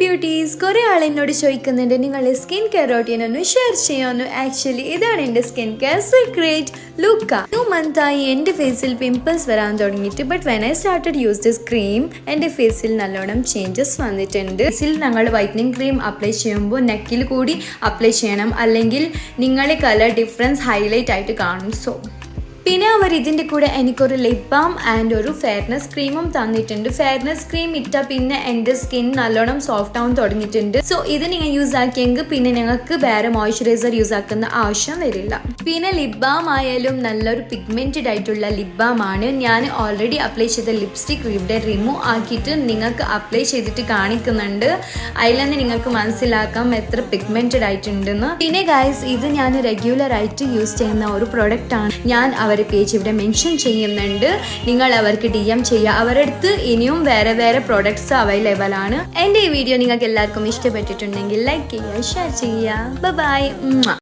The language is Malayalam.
ബ്യൂട്ടീസ് കുറേ ആൾ എന്നോട് ചോദിക്കുന്നുണ്ട്. നിങ്ങളുടെ സ്കിൻ കെയർ റൊട്ടീൻ ഒന്ന് ഷെയർ ചെയ്യാമെന്ന് ആക്ച്വലി ഇതാണ് എന്റെ സ്കിൻ കെയർ സീക്രേറ്റ് ലുക്ക ടു മന്തായി എന്റെ ഫേസിൽ പിമ്പിൾസ് വരാൻ തുടങ്ങിയിട്ട് but when I started use this cream എന്റെ ഫേസിൽ നല്ലോണം ചേഞ്ചസ് വന്നിട്ടുണ്ട്. ഫേസിൽ ഞങ്ങൾ വൈറ്റനിങ് ക്രീം അപ്ലൈ ചെയ്യുമ്പോൾ നെക്കിൽ കൂടി അപ്ലൈ ചെയ്യണം. അല്ലെങ്കിൽ നിങ്ങളെ കളർ ഡിഫറൻസ് ഹൈലൈറ്റ് ആയിട്ട് കാണും. സോ പിന്നെ അവർ ഇതിന്റെ കൂടെ എനിക്കൊരു ലിപ് ബാം ആൻഡ് ഒരു ഫെയർനെസ് ക്രീമും തന്നിട്ടുണ്ട്. ഫെയർനെസ് ക്രീം ഇട്ട പിന്നെ എന്റെ സ്കിൻ നല്ലോണം സോഫ്റ്റ് ആവാൻ തുടങ്ങിയിട്ടുണ്ട്. സോ ഇത് നിങ്ങൾ യൂസ് ആക്കിയെങ്കിൽ പിന്നെ നിങ്ങൾക്ക് വേറെ മോയ്സ്ചറൈസർ യൂസ് ആക്കുന്ന ആവശ്യം വരില്ല. പിന്നെ ലിപ് ബാം ആയാലും നല്ലൊരു പിഗ്മെന്റഡ് ആയിട്ടുള്ള ലിപ് ബാം ആണ്. ഞാൻ ഓൾറെഡി അപ്ലൈ ചെയ്ത ലിപ്സ്റ്റിക് ഇവിടെ റിമൂവ് ആക്കിയിട്ട് നിങ്ങൾക്ക് അപ്ലൈ ചെയ്തിട്ട് കാണിക്കുന്നുണ്ട്. അതിലെന്ന് നിങ്ങൾക്ക് മനസ്സിലാക്കാം എത്ര പിഗ്മെന്റഡ് ആയിട്ടുണ്ടെന്ന്. പിന്നെ ഗായ്സ് ഇത് ഞാൻ റെഗുലർ ആയിട്ട് യൂസ് ചെയ്യുന്ന ഒരു പ്രൊഡക്റ്റ് ആണ്. ഞാൻ അവരുടെ പേജ് ഇവിടെ മെൻഷൻ ചെയ്യുന്നുണ്ട്. നിങ്ങൾ അവർക്ക് ഡി എം ചെയ്യുക. അവരടുത്ത് ഇനിയും വേറെ വേറെ പ്രോഡക്ട്സ് അവൈലബിൾ ആണ്. എന്റെ ഈ വീഡിയോ നിങ്ങൾക്ക് എല്ലാവർക്കും ഇഷ്ടപ്പെട്ടിട്ടുണ്ടെങ്കിൽ ലൈക്ക് ചെയ്യുക ഷെയർ ചെയ്യുക. ബൈ